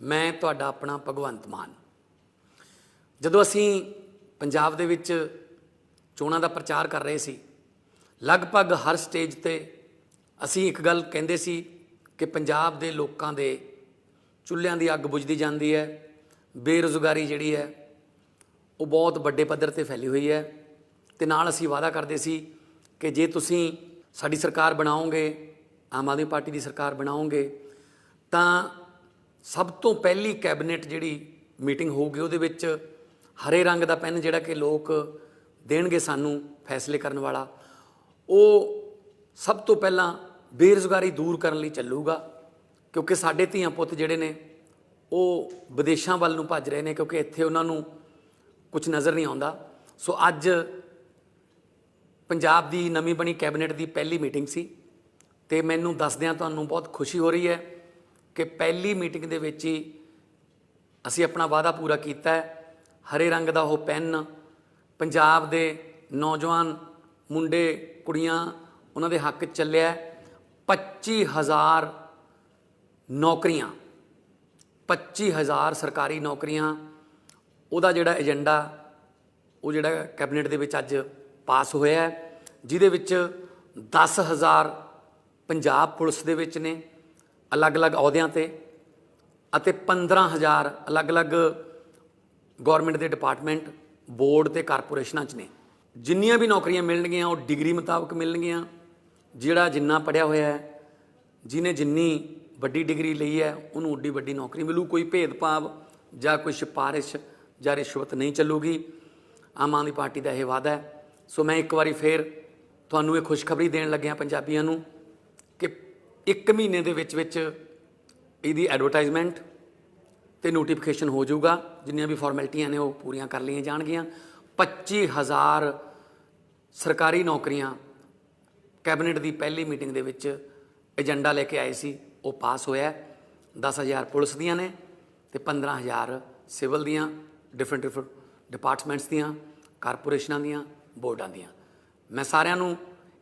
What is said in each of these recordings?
ਮੈਂ ਤੁਹਾਡਾ ਆਪਣਾ ਭਗਵੰਤ ਮਾਨ। ਜਦੋਂ ਅਸੀਂ ਪੰਜਾਬ ਦੇ ਵਿੱਚ ਚੋਣਾਂ ਦਾ ਪ੍ਰਚਾਰ ਕਰ ਰਹੇ ਸੀ, ਲਗਭਗ ਹਰ ਸਟੇਜ ਤੇ ਅਸੀਂ ਇੱਕ ਗੱਲ ਕਹਿੰਦੇ ਸੀ ਕਿ ਪੰਜਾਬ ਦੇ ਲੋਕਾਂ ਦੇ ਚੁੱਲ੍ਹਿਆਂ ਦੀ ਅੱਗ ਬੁਝਦੀ ਜਾਂਦੀ ਹੈ, ਬੇਰੁਜ਼ਗਾਰੀ ਜਿਹੜੀ ਹੈ, ਉਹ ਬਹੁਤ ਵੱਡੇ ਪੱਧਰ ਤੇ ਫੈਲੀ ਹੋਈ ਹੈ ਤੇ ਨਾਲ ਅਸੀਂ ਵਾਅਦਾ ਕਰਦੇ ਸੀ ਕਿ ਜੇ ਤੁਸੀਂ ਸਾਡੀ ਸਰਕਾਰ ਬਣਾਓਗੇ, ਆਮ ਆਦਮੀ ਪਾਰਟੀ ਦੀ ਸਰਕਾਰ ਬਣਾਓਗੇ, ਤਾਂ ਸਭ ਤੋਂ ਪਹਿਲੀ ਕੈਬਨਿਟ ਜਿਹੜੀ ਮੀਟਿੰਗ ਹੋਊਗੀ, ਉਹਦੇ ਵਿੱਚ ਹਰੇ ਰੰਗ ਦਾ ਪੈਨ ਜਿਹੜਾ ਕਿ ਲੋਕ ਦੇਣਗੇ ਸਾਨੂੰ ਫੈਸਲੇ ਕਰਨ ਵਾਲਾ, ਉਹ ਸਭ ਤੋਂ ਪਹਿਲਾਂ ਬੇਰੁਜ਼ਗਾਰੀ ਦੂਰ ਕਰਨ ਲਈ ਚੱਲੂਗਾ, ਕਿਉਂਕਿ ਸਾਡੇ ਧੀਆਂ ਪੁੱਤ ਜਿਹੜੇ ਨੇ, ਉਹ ਵਿਦੇਸ਼ਾਂ ਵੱਲ ਨੂੰ ਭੱਜ ਰਹੇ ਨੇ, ਕਿਉਂਕਿ ਇੱਥੇ ਉਹਨਾਂ ਨੂੰ ਕੁਝ ਨਜ਼ਰ ਨਹੀਂ ਆਉਂਦਾ। ਸੋ ਅੱਜ ਪੰਜਾਬ ਦੀ ਨਵੀਂ ਬਣੀ ਕੈਬਨਿਟ ਦੀ ਪਹਿਲੀ ਮੀਟਿੰਗ ਸੀ, ਤੇ ਮੈਨੂੰ ਦੱਸਦਿਆਂ ਤੁਹਾਨੂੰ ਬਹੁਤ ਖੁਸ਼ੀ ਹੋ ਰਹੀ ਹੈ ਕਿ ਪਹਿਲੀ ਮੀਟਿੰਗ ਦੇ ਵਿੱਚ ਹੀ ਅਸੀਂ ਆਪਣਾ ਵਾਅਦਾ ਪੂਰਾ ਕੀਤਾ ਹੈ ਹਰੇ ਰੰਗ ਦਾ ਉਹ ਪੈਨ, ਪੰਜਾਬ ਦੇ ਨੌਜਵਾਨ ਮੁੰਡੇ, ਕੁੜੀਆਂ, ਉਹਨਾਂ ਦੇ ਹੱਕ 'ਚ ਚੱਲਿਆ ਹੈ। 25000 ਨੌਕਰੀਆਂ 25000 ਸਰਕਾਰੀ ਨੌਕਰੀਆਂ, ਉਹਦਾ ਜਿਹੜਾ ਏਜੰਡਾ, ਉਹ ਜਿਹੜਾ ਕੈਬਨਿਟ ਦੇ ਵਿੱਚ ਅੱਜ ਪਾਸ ਹੋਇਆ ਹੈ, ਜਿਹਦੇ ਵਿੱਚ 10000 ਪੰਜਾਬ ਪੁਲਿਸ ਦੇ ਵਿੱਚ ਨੇ ਅਲੱਗ-ਅਲੱਗ ਅਹੁਦਿਆਂ ਤੇ ਅਤੇ 15000 ਅਲੱਗ-ਅਲੱਗ ਗਵਰਨਮੈਂਟ ਦੇ ਡਿਪਾਰਟਮੈਂਟ ਬੋਰਡ ਤੇ ਕਾਰਪੋਰੇਸ਼ਨਾਂ 'ਚ ਨੇ। ਜਿੰਨੀਆਂ ਵੀ ਨੌਕਰੀਆਂ ਮਿਲਣਗੀਆਂ, ਉਹ ਡਿਗਰੀ ਮੁਤਾਬਕ ਮਿਲਣਗੀਆਂ। ਜਿਹੜਾ ਜਿੰਨਾ ਪੜਿਆ ਹੋਇਆ ਹੈ, ਜਿਹਨੇ ਜਿੰਨੀ ਵੱਡੀ ਡਿਗਰੀ ਲਈ ਹੈ, ਉਹਨੂੰ ਓਡੀ ਵੱਡੀ ਨੌਕਰੀ ਮਿਲੂ। ਕੋਈ ਭੇਦਭਾਵ ਜਾਂ ਕੋਈ ਸਿਫਾਰਿਸ਼ ਜਾਂ ਰਿਸ਼ਵਤ ਨਹੀਂ ਚੱਲੂਗੀ। ਆਮ ਆਦਮੀ ਪਾਰਟੀ ਦਾ ਇਹ ਵਾਅਦਾ ਹੈ। ਸੋ ਮੈਂ ਇੱਕ ਵਾਰੀ ਫੇਰ ਤੁਹਾਨੂੰ ਇਹ ਖੁਸ਼ਖਬਰੀ ਦੇਣ ਲੱਗਿਆ ਪੰਜਾਬੀਆਂ ਨੂੰ। ਇੱਕ ਮਹੀਨੇ ਦੇ ਵਿੱਚ ਵਿੱਚ ਇਹਦੀ ਐਡਵਰਟਾਈਜ਼ਮੈਂਟ ਤੇ ਨੋਟੀਫਿਕੇਸ਼ਨ ਹੋ ਜਾਊਗਾ। ਜਿੰਨੀਆਂ ਵੀ ਫਾਰਮੈਲਿਟੀਆਂ ਨੇ ਉਹ ਪੂਰੀਆਂ ਕਰ ਲਈਆਂ ਜਾਣਗੀਆਂ। 25000 ਸਰਕਾਰੀ ਨੌਕਰੀਆਂ ਕੈਬਨਿਟ ਦੀ ਪਹਿਲੀ ਮੀਟਿੰਗ ਦੇ ਵਿੱਚ ਏਜੰਡਾ ਲੈ ਕੇ ਆਏ ਸੀ। ਉਹ ਪਾਸ ਹੋਇਆ। ਹੈ। 10000 ਪੁਲਿਸ ਦੀਆਂ ਨੇ ਤੇ 15000 ਸਿਵਲ ਦੀਆਂ ਡਿਫਰੈਂਟ ਡਿਫਰੈਂਟ ਡਿਪਾਰਟਮੈਂਟਸ ਦੀਆਂ, ਕਾਰਪੋਰੇਸ਼ਨਾਂ ਦੀਆਂ, ਬੋਰਡਾਂ ਦੀਆਂ। ਮੈਂ ਸਾਰਿਆਂ ਨੂੰ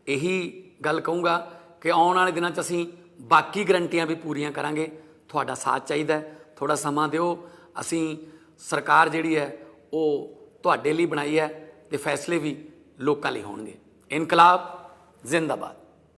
ਇਹੀ ਗੱਲ ਕਹੂੰਗਾ ਕਿ ਆਉਣ ਵਾਲੇ ਦਿਨਾਂ 'ਚ ਅਸੀਂ ਬਾਕੀ ਗਰੰਟੀਆਂ ਵੀ ਪੂਰੀਆਂ ਕਰਾਂਗੇ। ਤੁਹਾਡਾ ਸਾਥ ਚਾਹੀਦਾ ਹੈ। ਥੋੜਾ ਸਮਾਂ ਦਿਓ। ਅਸੀਂ ਸਰਕਾਰ ਜਿਹੜੀ ਹੈ, ਉਹ ਤੁਹਾਡੇ ਲਈ ਬਣਾਈ ਹੈ ਤੇ ਫੈਸਲੇ ਵੀ ਲੋਕਾਂ ਲਈ ਹੋਣਗੇ। ਇਨਕਲਾਬ ਜ਼ਿੰਦਾਬਾਦ।